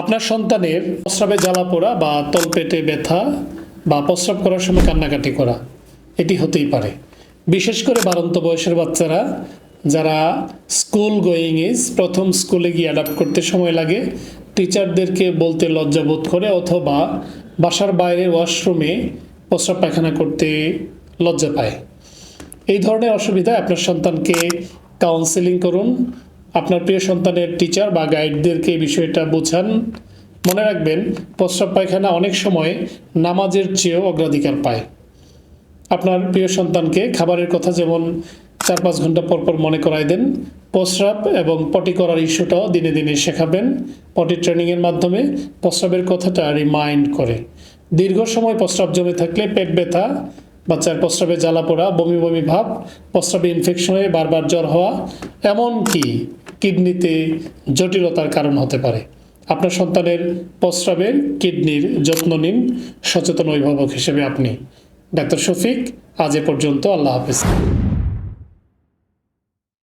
আপনার সন্তানের প্রস্রাবে জ্বালা পোড়া বা তলপেটে ব্যথা বা প্রস্রাব করার সময় কান্নাকাটি করা, এটি হতেই পারে। বিশেষ করে বারন্ত বয়সের বাচ্চারা যারা স্কুল গোয়িং ইজ, প্রথম স্কুলে গিয়ে অ্যাডাপ্ট করতে সময় লাগে, টিচারদেরকে বলতে লজ্জা বোধ করে অথবা বাসার বাইরের ওয়াশরুমে প্রস্রাব পায়খানা করতে লজ্জা পায়। এই ধরনের অসুবিধায় আপনার সন্তানকে কাউন্সেলিং করুন আপনার প্রিয় সন্তানের টিচার বা গাইডদেরকে এই বিষয়টা বোঝান। মনে রাখবেন, প্রস্রাব পায়খানা অনেক সময় নামাজের চেয়েও অগ্রাধিকার পায়। আপনার প্রিয় সন্তানকে খাবারের কথা যেমন চার পাঁচ ঘণ্টা পর পর মনে করাই দেন, প্রস্রাব এবং পটি করার ইস্যুটাও দিনে দিনে শেখাবেন। পটি ট্রেনিংয়ের মাধ্যমে প্রস্রাবের কথাটা রিমাইন্ড করে। দীর্ঘ সময় প্রস্রাব জমে থাকলে পেট ব্যথা বাচ্চার প্রস্রাবে জ্বালা পোড়া, বমি বমি ভাব, প্রস্রাবে ইনফেকশন হয়ে বারবার জ্বর হওয়া, এমনকি কিডনিতে জটিলতার কারণ হতে পারে। আপনার সন্তানের প্রস্রাবের কিডনির যত্ন নিন সচেতন অভিভাবক হিসেবে আপনি। ডাক্তার শফিক, আজ এ পর্যন্ত আল্লাহ হাফিজ।